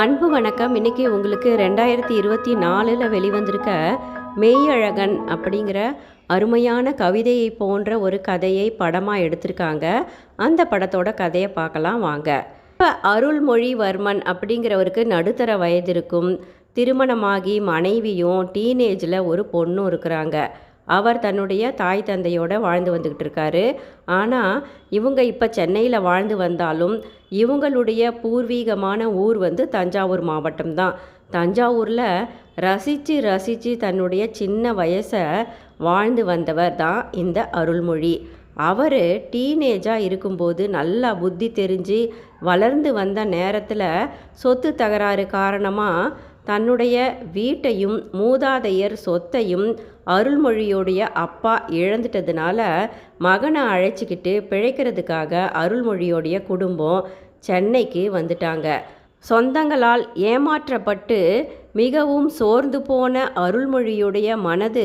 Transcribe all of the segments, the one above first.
அன்பு வணக்கம். இன்னைக்கு உங்களுக்கு ரெண்டாயிரத்தி இருபத்தி நாலில் வெளிவந்திருக்க மெய்யழகன் அப்படிங்கிற அருமையான கவிதையை போன்ற ஒரு கதையை படமாக எடுத்திருக்காங்க. அந்த படத்தோட கதையை பார்க்கலாம் வாங்க. இப்போ அருள்மொழிவர்மன் அப்படிங்கிறவருக்கு நடுத்தர வயது இருக்கும் திருமணமாகி மனைவியும் டீனேஜில் ஒரு பொண்ணும் இருக்கிறாங்க. அவர் தன்னுடைய தாய் தந்தையோட வாழ்ந்து வந்துக்கிட்டு இருக்காரு. ஆனால் இவங்க இப்போ சென்னையில் வாழ்ந்து வந்தாலும் இவங்களுடைய பூர்வீகமான ஊர் வந்து தஞ்சாவூர் மாவட்டம் தான். தஞ்சாவூரில் ரசித்து ரசித்து தன்னுடைய சின்ன வயசை வாழ்ந்து வந்தவர் தான் இந்த அருள்மொழி. அவர் டீனேஜாக இருக்கும்போது நல்லா புத்தி தெரிஞ்சு வளர்ந்து வந்த நேரத்தில் சொத்து தகராறு காரணமாக தன்னுடைய வீட்டையும் மூதாதையர் சொத்தையும் அருள்மொழியோடைய அப்பா இழந்துட்டதுனால மகனை அழைச்சிக்கிட்டு பிழைக்கிறதுக்காக அருள்மொழியோடைய குடும்பம் சென்னைக்கு வந்துட்டாங்க. சொந்தங்களால் ஏமாற்றப்பட்டு மிகவும் சோர்ந்து போன அருள்மொழியுடைய மனது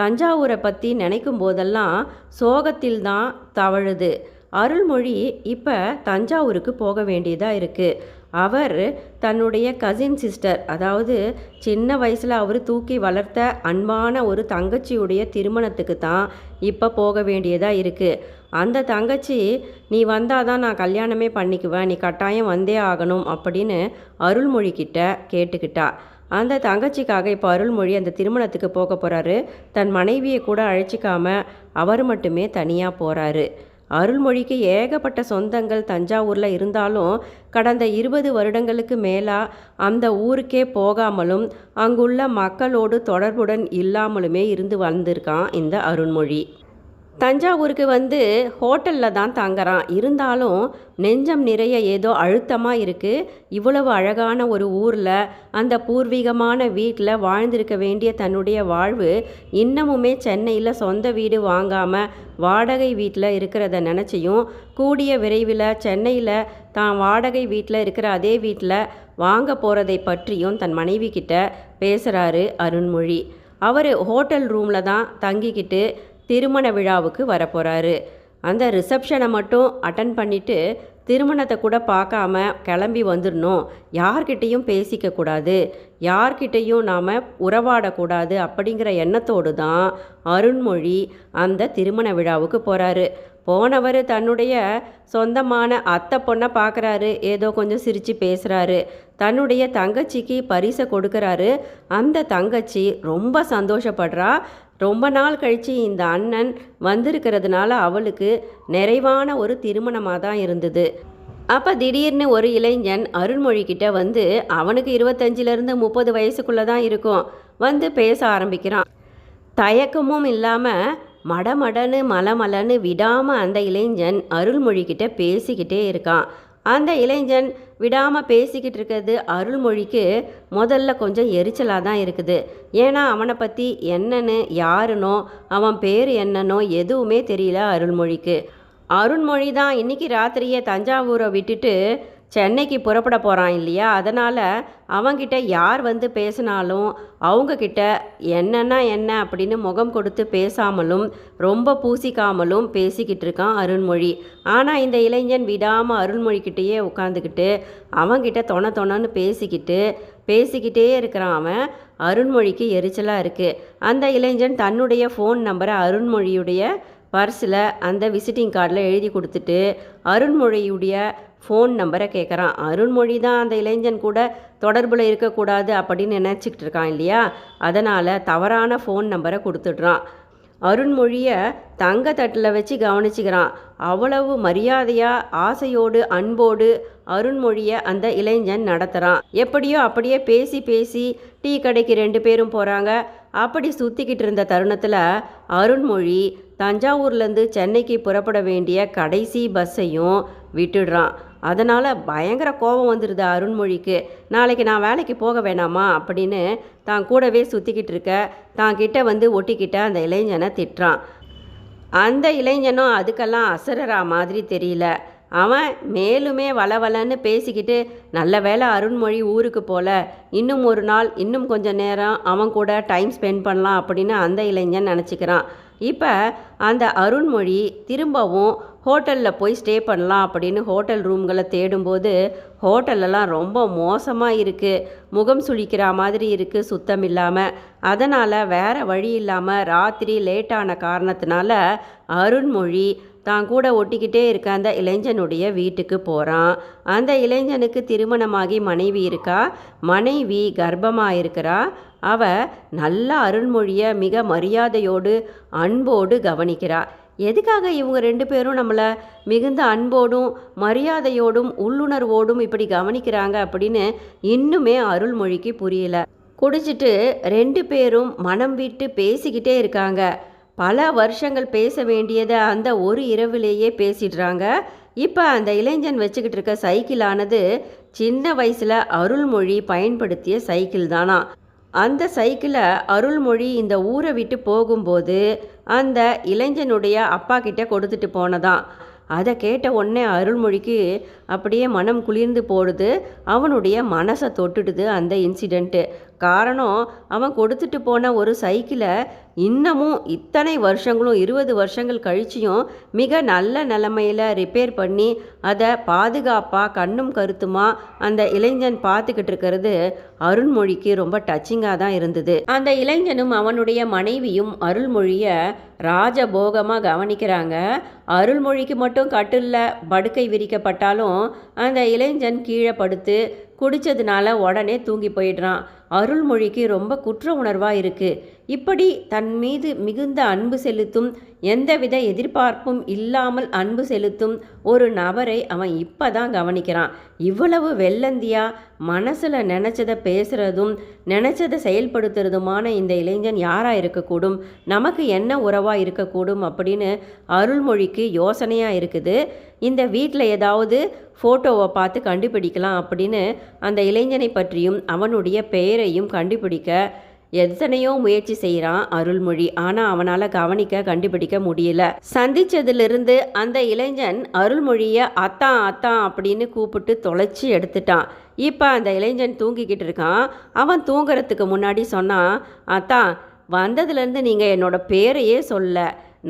தஞ்சாவூரை பற்றி நினைக்கும் போதெல்லாம் சோகத்தில்தான் தவழுது. அருள்மொழி இப்போ தஞ்சாவூருக்கு போக வேண்டியதாக இருக்குது அவர் தன்னுடைய கசின் சிஸ்டர் அதாவது சின்ன வயசில் அவர் தூக்கி வளர்த்த அன்பான ஒரு தங்கச்சியுடைய திருமணத்துக்கு தான் இப்போ போக வேண்டியதாக இருக்குது அந்த தங்கச்சி நீ வந்தால் தான் நான் கல்யாணமே பண்ணிக்குவேன் நீ கட்டாயம் வந்தே ஆகணும் அப்படின்னு அருள்மொழி கிட்ட கேட்டுக்கிட்டா. அந்த தங்கச்சிக்காக இப்போ அருள்மொழி அந்த திருமணத்துக்கு போக போகிறாரு தன் மனைவியை கூட அழைச்சிக்காம அவர் மட்டுமே தனியாக போகிறாரு அருள்மொழிக்கு ஏகப்பட்ட சொந்தங்கள் தஞ்சாவூரில் இருந்தாலும் கடந்த இருபது வருடங்களுக்கு மேலாக அந்த ஊருக்கே போகாமலும் அங்குள்ள மக்களோடு தொடர்புடன் இல்லாமலுமே இருந்து வந்திருக்கான் இந்த அருள்மொழி. தஞ்சாவூருக்கு வந்து ஹோட்டலில் தான் தங்குறான். இருந்தாலும் நெஞ்சம் நிறைய ஏதோ அழுத்தமாக இருக்குது இவ்வளவு அழகான ஒரு ஊரில் அந்த பூர்வீகமான வீட்டில் வாழ்ந்திருக்க வேண்டிய தன்னுடைய வாழ்வு இன்னமுமே சென்னையில் சொந்த வீடு வாங்காமல் வாடகை வீட்டில் இருக்கிறத நினச்சியும் கூடிய விரைவில் சென்னையில் தான் வாடகை வீட்டில் இருக்கிற அதே வீட்டில் வாங்க போகிறதை பற்றியும் தன் மனைவி கிட்ட பேசுகிறாரு அருண்மொழி. அவர் ஹோட்டல் ரூமில் தான் தங்கிக்கிட்டு திருமண விழாவுக்கு வரப்போகிறாரு அந்த ரிசப்ஷனை மட்டும் அட்டன் பண்ணிவிட்டு திருமணத்தை கூட பார்க்காம கிளம்பி வந்துடணும். யார்கிட்டேயும் பேசிக்கக்கூடாது யார்கிட்டேயும் நாம் உறவாடக்கூடாது அப்படிங்கிற எண்ணத்தோடு தான் அருண்மொழி அந்த திருமண விழாவுக்கு போகிறாரு போனவர் தன்னுடைய சொந்தமான அத்தை பொண்ணை பார்க்குறாரு. ஏதோ கொஞ்சம் சிரித்து பேசுகிறாரு தன்னுடைய தங்கச்சிக்கு பரிசை கொடுக்குறாரு. அந்த தங்கச்சி ரொம்ப சந்தோஷப்படுறா. ரொம்ப நாள் கழித்து இந்த அண்ணன் வந்திருக்கிறதுனால அவளுக்கு நிறைவான ஒரு திருமணமாக தான் இருந்தது. அப்போ திடீர்னு ஒரு இளைஞன் அருண்மொழிக்கிட்ட வந்து அவனுக்கு இருபத்தஞ்சிலேருந்து முப்பது வயசுக்குள்ளே தான் இருக்கும். வந்து பேச ஆரம்பிக்கிறான். தயக்கமும் இல்லாமல் மடமடன்னு மலமலன்னு விடாமல் அந்த இளைஞன் அருள்மொழிக்கிட்ட பேசிக்கிட்டே இருக்கான். அந்த இளைஞன் விடாமல் பேசிக்கிட்டு இருக்கிறது அருள்மொழிக்கு முதல்ல கொஞ்சம் எரிச்சலாக தான் இருக்குது. ஏன்னா அவனை பற்றி என்னன்னு யாருனோ அவன் பேர் என்னன்னோ எதுவுமே தெரியல அருள்மொழிக்கு. அருண்மொழி தான் இன்றைக்கி ராத்திரியே தஞ்சாவூரை விட்டுட்டு சென்னைக்கு புறப்பட போகிறான் இல்லையா? அதனால் அவங்கிட்ட யார் வந்து பேசினாலும் அவங்கக்கிட்ட என்னன்னா என்ன அப்படின்னு முகம் கொடுத்து பேசாமலும் ரொம்ப பூசிக்காமலும் பேசிக்கிட்டு இருக்கான் அருண்மொழி. ஆனால் இந்த இளைஞன் விடாமல் அருண்மொழிக்கிட்டேயே உட்காந்துக்கிட்டு அவங்கிட்ட தொண தொணன்னு பேசிக்கிட்டு பேசிக்கிட்டே இருக்கிறான் அவன். அருண்மொழிக்கு எரிச்சலாக இருக்குது அந்த இளைஞன் தன்னுடைய ஃபோன் நம்பரை அருண்மொழியுடைய பர்ஸில் அந்த விசிட்டிங் கார்டில் எழுதி கொடுத்துட்டு அருண்மொழியுடைய ஃபோன் நம்பரை கேட்குறான் அருண்மொழி தான் அந்த இளைஞன் கூட தொடர்பில் இருக்கக்கூடாது அப்படின்னு நினச்சிக்கிட்டு இருக்கான் இல்லையா? அதனால் தவறான ஃபோன் நம்பரை கொடுத்துட்றான். அருண்மொழியை தங்க தட்டில் வச்சு கவனிச்சுக்கிறான். அவ்வளவு மரியாதையாக ஆசையோடு அன்போடு அருண்மொழியை அந்த இளைஞன் நடத்துகிறான் எப்படியோ அப்படியே பேசி பேசி டீ கடைக்கு ரெண்டு பேரும் போகிறாங்க அப்படி சுற்றிக்கிட்டு இருந்த தருணத்தில் அருண்மொழி தஞ்சாவூர்லேருந்து சென்னைக்கு புறப்பட வேண்டிய கடைசி பஸ்ஸையும் விட்டுடுறான். அதனால் பயங்கர கோபம் வந்துடுது அருண்மொழிக்கு. நாளைக்கு நான் வேலைக்கு போக வேணாமா? அப்படின்னு தான் கூடவே சுற்றிக்கிட்டு இருக்க தான் கிட்ட வந்து ஒட்டிக்கிட்ட அந்த இளைஞனை திட்டுறான். அந்த இளைஞனும் அதுக்கெல்லாம் அசரரா மாதிரி தெரியல. அவன் மேலுமே வளவலன்னு பேசிக்கிட்டு நல்ல வேளை அருண்மொழி ஊருக்கு போல. இன்னும் ஒரு நாள் இன்னும் கொஞ்சம் நேரம் அவன் கூட டைம் ஸ்பெண்ட் பண்ணலாம் அப்படின்னு அந்த இளைஞன் நினச்சிக்கிறான். இப்போ அந்த அருண்மொழி திரும்பவும் ஹோட்டலில் போய் ஸ்டே பண்ணலாம் அப்படின்னு ஹோட்டல் ரூம்களை தேடும்போது ஹோட்டலெல்லாம் ரொம்ப மோசமாக இருக்குது முகம் சுழிக்கிற மாதிரி இருக்குது சுத்தம் இல்லாமல் அதனால் வேறு வழி இல்லாமல் ராத்திரி லேட்டான காரணத்தினால அருண்மொழி தான் கூட ஒட்டிக்கிட்டே இருக்க அந்த இளைஞனுடைய வீட்டுக்கு போகிறான் அந்த இளைஞனுக்கு திருமணமாகி மனைவி இருக்கா? மனைவி கர்ப்பமாக இருக்கிறா? அவ நல்ல அருள்மொழியை மிக மரியாதையோடு அன்போடு கவனிக்கிறா. எதுக்காக இவங்க ரெண்டு பேரும் நம்மளை மிகுந்த அன்போடும் மரியாதையோடும் உள்ளுணர்வோடும் இப்படி கவனிக்கிறாங்க அப்படின்னு இன்னுமே அருள்மொழிக்கு புரியல. குடிச்சிட்டு ரெண்டு பேரும் மனம் விட்டு பேசிக்கிட்டே இருக்காங்க. பல வருஷங்கள் பேச வேண்டியதை அந்த ஒரு இரவிலேயே பேசிடுறாங்க. இப்போ அந்த இளைஞன் வச்சுக்கிட்டு இருக்க சைக்கிளானது சின்ன வயசில் அருள்மொழி பயன்படுத்திய சைக்கிள் தானா. அந்த சைக்கிளை அருள்மொழி இந்த ஊரை விட்டு போகும்போது அந்த இளைஞனுடைய அப்பா கிட்ட கொடுத்துட்டு போனதான் அதை கேட்ட உடனே அருள்மொழிக்கு அப்படியே மனம் குளிர்ந்து போடுது. அவனுடைய மனசை தொட்டுடுது அந்த இன்சிடெண்ட்டு காரணம் அவன் கொடுத்துட்டு போன ஒரு சைக்கிளை இன்னமும் இத்தனை வருஷங்களும் இருபது வருஷங்கள் கழிச்சியும் மிக நல்ல நிலமையில் ரிப்பேர் பண்ணி அதை பாதுகாப்பாக கண்ணும் கருத்துமா அந்த இளைஞன் பார்த்துக்கிட்டு இருக்கிறது அருள்மொழிக்கு ரொம்ப டச்சிங்காக தான் இருந்தது. அந்த இளைஞனும் அவனுடைய மனைவியும் அருள்மொழியை ராஜபோகமாக கவனிக்கிறாங்க. அருள்மொழிக்கு மட்டும் கட்டில்ல படுக்கை விரிக்கப்பட்டாலும் அந்த இளைஞன் கீழே படுத்து குடித்ததுனால உடனே தூங்கி போயிடுறான். அருள்மொழிக்கு ரொம்ப குற்ற உணர்வாக இருக்குது இப்படி தன் மீது மிகுந்த அன்பு செலுத்தும் எந்தவித எதிர்பார்ப்பும் இல்லாமல் அன்பு செலுத்தும் ஒரு நபரை அவன் இப்போ தான் கவனிக்கிறான். இவ்வளவு வெள்ளந்தியாக மனசில் நினச்சதை பேசுகிறதும் நினச்சதை செயல்படுத்துறதுமான இந்த இளைஞன் யாராக இருக்கக்கூடும்? நமக்கு என்ன உறவாக இருக்கக்கூடும் அப்படின்னு அருள்மொழிக்கு யோசனையாக இருக்குது. இந்த வீட்டில் ஏதாவது ஃபோட்டோவை பார்த்து கண்டுபிடிக்கலாம் அப்படின்னு அந்த இளைஞனை பற்றியும் அவனுடைய பெயரையும் கண்டுபிடிக்க எத்தனையோ முயற்சி செய்கிறான் அருள்மொழி. ஆனால் அவனால் கவனிக்க கண்டுபிடிக்க முடியல. சந்திச்சதிலிருந்து அந்த இளைஞன் அருள்மொழியை அத்தான் அத்தான் அப்படின்னு கூப்பிட்டு தொலைச்சி எடுத்துட்டான். இப்போ அந்த இளைஞன் தூங்கிக்கிட்டு இருக்கான். அவன் தூங்குறதுக்கு முன்னாடி சொன்னான் அத்தான் வந்ததுலேருந்து நீங்கள் என்னோட பேரையே சொல்ல.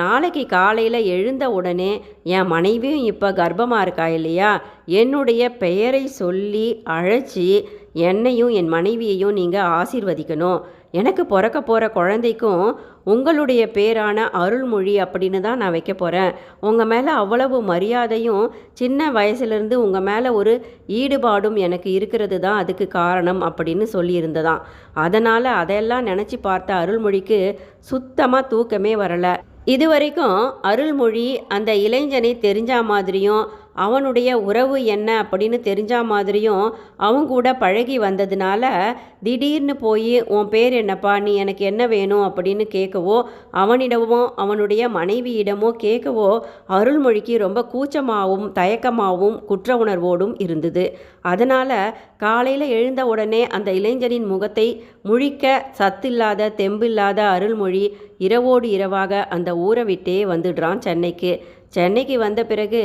நாளைக்கு காலையில் எழுந்த உடனே என் மனைவியும் இப்போ கர்ப்பமாக இருக்கா இல்லையா? என்னுடைய பெயரை சொல்லி அழைச்சி என்னையும் என் மனைவியையும் நீங்கள் ஆசீர்வதிக்கணும். எனக்கு பிறக்க போகிற குழந்தைக்கும் உங்களுடைய பேரான அருள்மொழி அப்படின்னு தான் நான் வைக்க போகிறேன் உங்கள் மேலே அவ்வளவு மரியாதையும் சின்ன வயசுலேருந்து உங்கள் மேலே ஒரு ஈடுபாடும் எனக்கு இருக்கிறது தான் அதுக்கு காரணம் அப்படின்னு சொல்லியிருந்ததான் அதனால் அதையெல்லாம் நினச்சி பார்த்த அருள்மொழிக்கு சுத்தமாக தூக்கமே வரலை. இது வரைக்கும் அருள்மொழி அந்த இளைஞனை தெரிஞ்சா மாதிரியும் அவனுடைய உறவு என்ன அப்படின்னு தெரிஞ்சா மாதிரியும் அவங்க கூட பழகி வந்ததுனால திடீர்னு போய் உன் பேர் என்னப்பா? நீ எனக்கு என்ன வேணும்? அப்படின்னு கேட்கவோ அவனிடமோ அவனுடைய மனைவியிடமோ கேட்கவோ அருள்மொழிக்கு ரொம்ப கூச்சமாகவும் தயக்கமாகவும் குற்ற உணர்வோடும் இருந்தது. அதனால் காலையில் எழுந்த உடனே அந்த இளைஞனின் முகத்தை முழிக்க சத்தில்லாத தெம்பில்லாத அருள்மொழி இரவோடு இரவாக அந்த ஊரை விட்டே வந்துடுறான் சென்னைக்கு. சென்னைக்கு வந்த பிறகு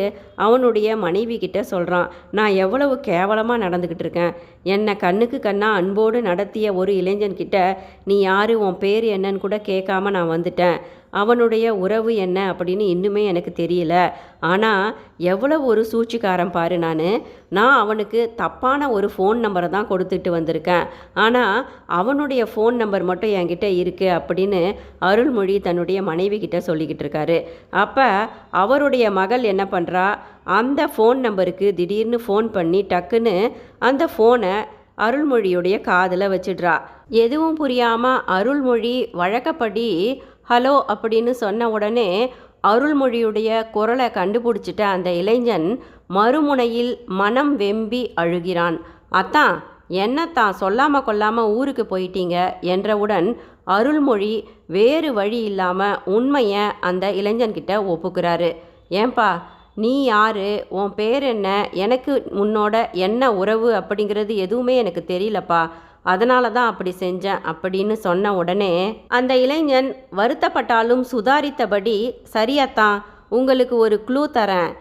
அவனுடைய மனைவி கிட்ட சொல்கிறான் நான் எவ்வளவு கேவலமாக நடந்துக்கிட்டு இருக்கேன். என்னை கண்ணுக்கு கண்ணா அன்போடு நடத்திய ஒரு இளைஞன்கிட்ட நீ யார்? உன் பேர் என்னன்னு கூட கேட்காம நான் வந்துட்டேன். அவனுடைய உறவு என்ன? அப்படின்னு இன்னுமே எனக்கு தெரியல. ஆனால் எவ்வளவு ஒரு சூழ்ச்சிக்காரன் பாரு நான். நான் அவனுக்கு தப்பான ஒரு ஃபோன் நம்பரை தான் கொடுத்துட்டு வந்திருக்கேன். ஆனால் அவனுடைய ஃபோன் நம்பர் மட்டும் என்கிட்ட இருக்குது அப்படின்னு அருள்மொழி தன்னுடைய மனைவி கிட்ட சொல்லிக்கிட்டு இருக்காரு. அப்போ அவருடைய மகள் என்ன பண்ணுறா அந்த ஃபோன் நம்பருக்கு திடீர்னு ஃபோன் பண்ணி டக்குன்னு அந்த ஃபோனை அருள்மொழியுடைய காதில் வச்சிடுறா. எதுவும் புரியாமல் அருள்மொழி வழக்கப்படி ஹலோ அப்படின்னு சொன்ன உடனே அருள்மொழியுடைய குரலை கண்டுபிடிச்சிட்ட அந்த இளைஞன் மறுமுனையில் மனம் வெம்பி அழுகிறான். அத்தான் என்னத்தான் சொல்லாமல் கொள்ளாமல் ஊருக்கு போயிட்டீங்க என்றவுடன் அருள்மொழி வேறு வழி இல்லாமல் உண்மையை அந்த இளைஞன்கிட்ட ஒப்புக்கிறாரு. ஏன்பா நீ யாரு? உன் பேர் என்ன? எனக்கு உன்னோட என்ன உறவு அப்படிங்கிறது எதுவுமே எனக்கு தெரியலப்பா. அதனால தான் அப்படி செஞ்சேன் அப்படின்னு சொன்ன உடனே அந்த இளைஞன் வருத்தப்பட்டாலும் சுதாரித்தபடி சரியாத்தான் உங்களுக்கு ஒரு க்ளூ தரேன்.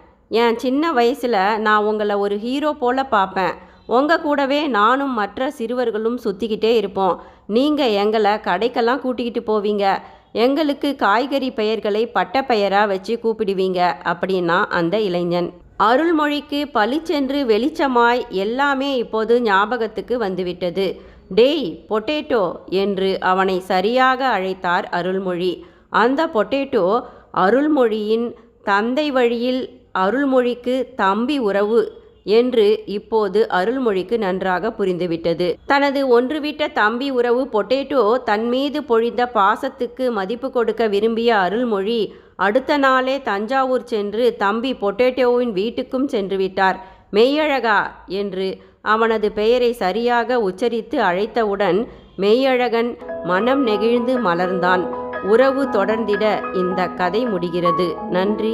என் சின்ன வயசில் நான் உங்களை ஒரு ஹீரோ போல் பார்ப்பேன். உங்கள் கூடவே நானும் மற்ற சிறுவர்களும் சுற்றிக்கிட்டே இருப்போம். நீங்கள் எங்களை கடைக்கெல்லாம் கூட்டிக்கிட்டு போவீங்க. எங்களுக்கு காய்கறி பெயர்களை பட்டப்பெயராக வச்சு கூப்பிடுவீங்க அப்படின்னா அந்த இளைஞன். அருள்மொழிக்கு பளிச்சென்று வெளிச்சமாய் எல்லாமே இப்போது ஞாபகத்துக்கு வந்துவிட்டது. டேய் பொட்டேட்டோ என்று அவனை சரியாக அழைத்தார் அருள்மொழி. அந்த பொட்டேட்டோ அருள்மொழியின் தந்தை வழியில் அருள்மொழிக்கு தம்பி உறவு. என்று இப்போது அருள்மொழிக்கு நன்றாக புரிந்துவிட்டது. தனது ஒன்றுவிட்ட தம்பி உறவு பொட்டேட்டோ தன்மீது பொழிந்த பாசத்துக்கு மதிப்பு கொடுக்க விரும்பிய அருள்மொழி அடுத்த நாளே தஞ்சாவூர் சென்று தம்பி பொட்டேட்டோவின் வீட்டுக்கும் சென்று விட்டார் மெய்யழகா என்று அவனது பெயரை சரியாக உச்சரித்து அழைத்தவுடன் மெய்யழகன் மனம் நெகிழ்ந்து மலர்ந்தான். உறவு தொடர்ந்திட இந்த கதை முடிகிறது. நன்றி.